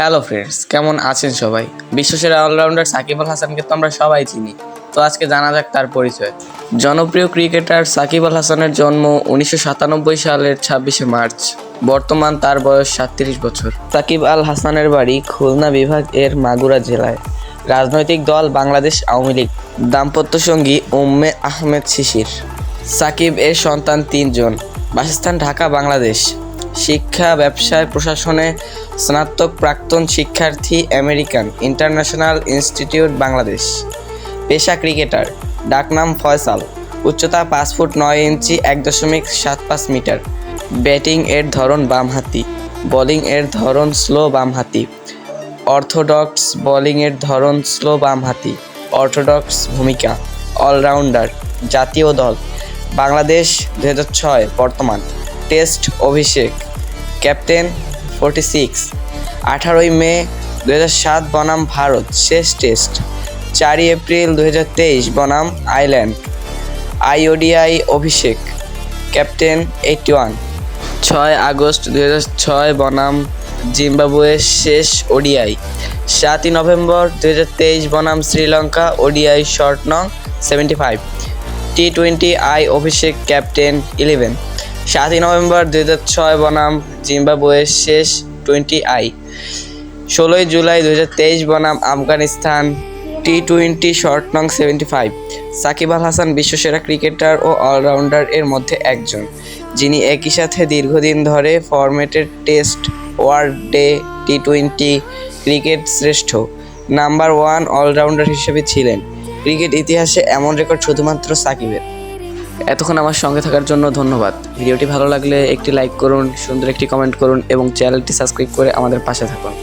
Hello friends কেমন আছেন সবাই? বিশ্বসেরা অলরাউন্ডার সাকিব আল হাসানকে তো আমরা সবাই চিনি। তো আজকে জানা যাক তার পরিচয়। জনপ্রিয় ক্রিকেটার সাকিব আল হাসানের জন্ম উনিশশো সাতানব্বই সালের ছাব্বিশে মার্চ। বর্তমান তার বয়স সাতত্রিশ বছর। সাকিব আল হাসানের বাড়ি খুলনা বিভাগ এর মাগুরা জেলায়। রাজনৈতিক দল বাংলাদেশ আওয়ামী লীগ। দাম্পত্য সঙ্গী উম্মে আহমেদ শিশির। সাকিব এর সন্তান তিনজন। বাসস্থান ঢাকা, বাংলাদেশ। শিক্ষা ব্যবসায় প্রশাসনে স্নাতক প্রাক্তন শিক্ষার্থী আমেরিকান ইন্টারন্যাশনাল ইনস্টিটিউট বাংলাদেশ। পেশা ক্রিকেটার, ডাকনাম ফয়সাল। উচ্চতা পাঁচ ফুট নয় ইঞ্চি, এক দশমিক সাত পাঁচ মিটার। ব্যাটিং এর ধরন বামহাতি, বোলিং এর ধরন স্লো বামহাতি। অর্থোডক্স বোলিং এর ধরন স্লো বামহাতি, অর্থোডক্স ভূমিকা, অলরাউন্ডার, জাতীয় দল। বাংলাদেশ দু বর্তমান। টেস্ট অভিষেক। Captain forty six. আঠারোই মে দু সাত বনাম ভারত, শেষ টেস্ট। চারই এপ্রিল দু তেইশ বনাম আইল্যান্ড আইওডিআই অভিষেক। Captain eighty one. ছয় আগস্ট দু ছয় বনাম জিম্বাবুয়ের শেষ ওডিআই। সাতই নভেম্বর দু তেইশ বনাম শ্রীলঙ্কা ওডিআই শর্ট নং seventy five. T twenty I Abhishek captain eleven. সাতই নভেম্বর দুই হাজার ছয় বনাম জিম্বাবুয়ের শেষ টোয়েন্টি আই। ষোলোই জুলাই দু হাজার তেইশ বনাম আফগানিস্তান টি টোয়েন্টি শর্ট নং সেভেন্টি ফাইভ। সাকিব আল হাসান বিশ্বসেরা ক্রিকেটার ও অলরাউন্ডার এর মধ্যে একজন, যিনি একই সাথে দীর্ঘদিন ধরে ফরম্যাটের test world day T twenty cricket শ্রেষ্ঠ, নাম্বার ওয়ান অলরাউন্ডার হিসেবে ছিলেন। ক্রিকেট ইতিহাসে এমন রেকর্ড শুধুমাত্র সাকিবের। এতক্ষণ আমার সঙ্গে থাকার জন্য ধন্যবাদ। ভিডিওটি ভালো লাগলে একটি লাইক করুন, সুন্দর একটি কমেন্ট করুন এবং চ্যানেলটি সাবস্ক্রাইব করে আমাদের পাশে থাকুন।